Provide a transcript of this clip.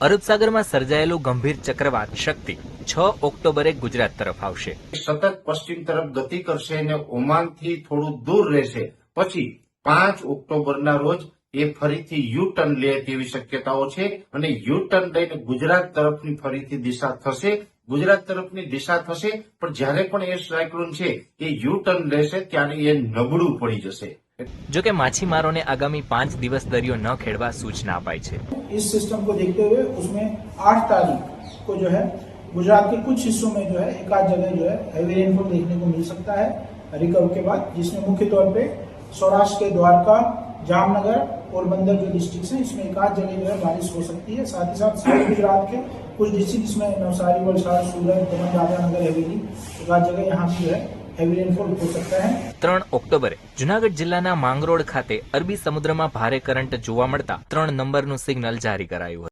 અરબસાગરમાં સર્જાયેલું ગંભીર ચક્રવાત શક્તિ છ ઓક્ટોબરે ગુજરાત તરફ આવશે. સતત પશ્ચિમ તરફ ગતિ કરશે અને ઓમાનથી થોડું દૂર રહેશે. પછી પાંચ ઓક્ટોબરના રોજ એ ફરીથી યુ ટર્ન લે તેવી શક્યતાઓ છે અને યુ ટર્ન લઈને ગુજરાત તરફની ફરીથી દિશા થશે. ગુજરાત તરફની દિશા થશે, પણ જ્યારે પણ એ સાયક્લોન છે, એ યુ ટર્ન લેશે, ત્યારે એ નબળું પડી જશે. જો કે માછીમારોને આગામી પાંચ દિવસ દરિયો ન ખેડવા સૂચના અપાઈ છે इस सिस्टम को देखते हुए उसमें आठ तारीख को जो है गुजरात के कुछ हिस्सों में जो है एक आध जगह जो है हैवी रेनफॉल देखने को मिल सकता है रिकवर के बाद जिसमें मुख्य तौर पे सौराष्ट्र के द्वारका जामनगर पोरबंदर जो डिस्ट्रिक्ट है इसमें एक आध जगह जो है बारिश हो सकती है साथ ही साथ साउथ गुजरात के कुछ डिस्ट्रिक्ट इसमें नवसारी वलसाड़ सूरत दमन दादरा नगर हवेली एक आध जगह यहाँ भी जो है हैवी रेनफॉल हो सकता है ત્રણ ઓક્ટોબરે જુનાગઢ જિલ્લાના માંગરોળ ખાતે અરબી સમુદ્રમાં ભારે કરંટ જોવા મળતા ત્રણ નંબરનું સિગ્નલ જારી કરાયું હતું